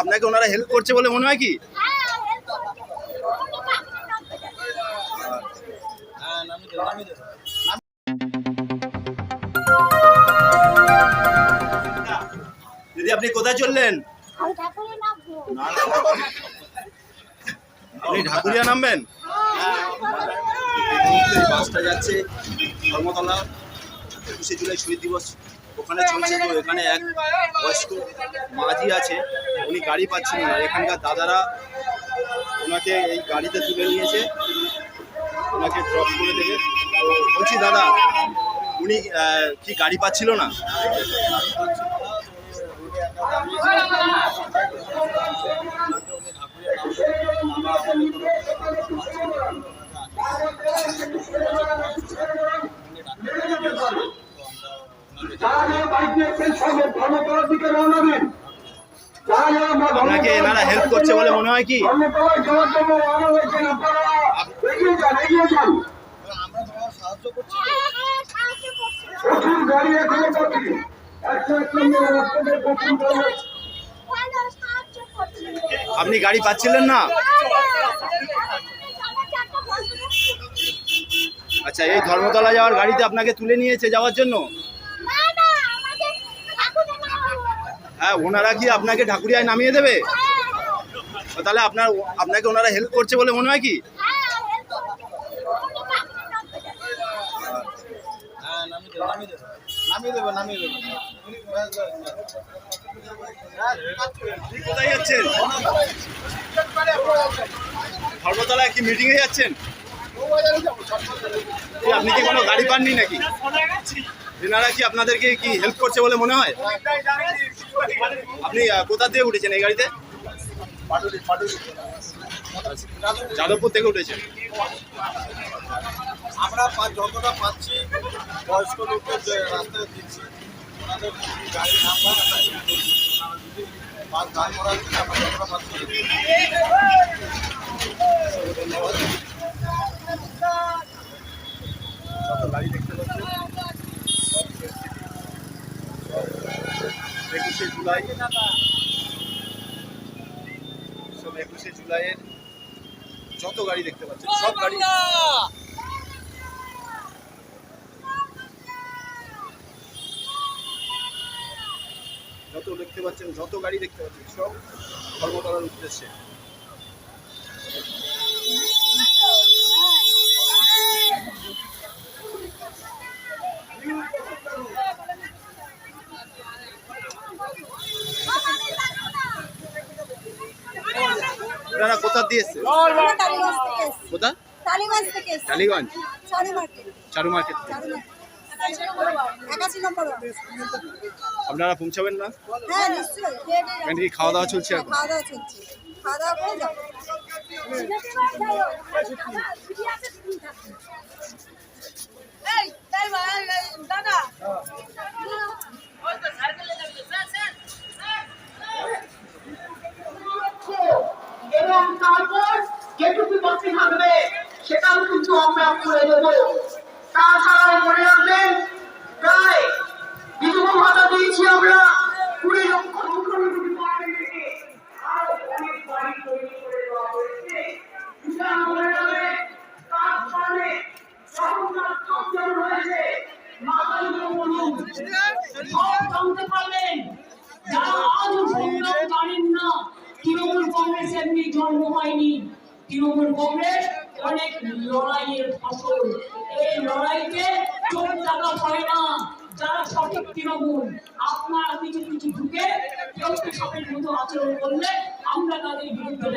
আপনাকে ওনারা হেল্প করছে বলে মনে হয় কি? দিদি, আপনি কোথায় চললেন? আপনি ঢাকুরিয়া নামবেন? বাসটা যাচ্ছে ধর্মতলা, একুশে জুলাই শহীদ দিবস। ওখানে চলছে তো, এখানে এক বয়স্ক মাঝি আছে, উনি গাড়ি পাচ্ছেন না। এখানকার দাদারা ওনাকে এই গাড়িতে তুলে নিয়েছে, ওনাকে ড্রপ করে দেবে। তো বলছি, দাদা, উনি কি গাড়ি পাচ্ছিল না? যারা যারা বাইক নিয়েছেন সবে ধর্মতলার দিকে রওনা দিন। যারা যারা মা আপনাকে এনারা হেল্প করছে বলে মনে হয় কি? প্রচুর গাড়ি এখনও আপনি গাড়ি পাচ্ছিলেন না? আচ্ছা এই ধর্মতলা যাওয়ার গাড়িতে আপনাকে তুলে নিয়েছে যাওয়ার জন্য? হ্যাঁ ওনারা কি আপনাকে ঢাকুরিয়ায় নামিয়ে দেবে? তাহলে আপনার আপনাকে ওনারা হেল্প করছে বলে মনে হয় কি? কোথায় যাচ্ছেন? ধর্মতলায় কি মিটিংয়ে যাচ্ছেন? আপনি কি কোনো গাড়ি পাননি নাকি? এনারা কি আপনাদেরকে কি হেল্প করছে বলে মনে হয়? আপনি কোথা থেকে উঠেছেন এই গাড়িতে? যাদবপুর থেকে উঠেছেন। আমরা যতটা পাচ্ছি, বয়স্ক লোকদের যে রাস্তায় দিচ্ছি গাড়ি বাস দাঁড় যতটা পাচ্ছি ধন্যবাদ যত গাড়ি দেখতে পাচ্ছেন সব একুশে জুলাই। সব একুশে জুলাইয়ের যত গাড়ি দেখতে পাচ্ছেন সব গাড়ি যত দেখতে পাচ্ছেন যত গাড়ি দেখতে পাচ্ছেন সব ধর্মতলার উদ্দেশ্যে। আপনারা কোথা দিয়ে। কোথা টালিগঞ্জ চারু মার্কেট। আপনারা পৌঁছাবেন না খাওয়া দাওয়া চলছে খাওয়া দাওয়া দাওয়া এই, এই, এই, এই, দাদা এবং তারপর যেটুকু বাকি থাকবে সেটাও কিন্তু আমরা করে দেবো। তাছাড়াও মনে রাখবেন প্রায় বিধবা ভাতা দিয়েছি আমরা। কুড়ি লক্ষ মনে তৃণমূল কংগ্রেস জন্ম হয়নি। তৃণমূল কংগ্রেস, অনেক লড়াইয়ের ফসল। এই লড়াইতে চোখ টাকা হয় না। যারা সঠিক তৃণমূল, আপনার কিছু কিছু ঢুকে, কেউ সঠিক মতো আচরণ করলে আমরা তাদের বিরুদ্ধে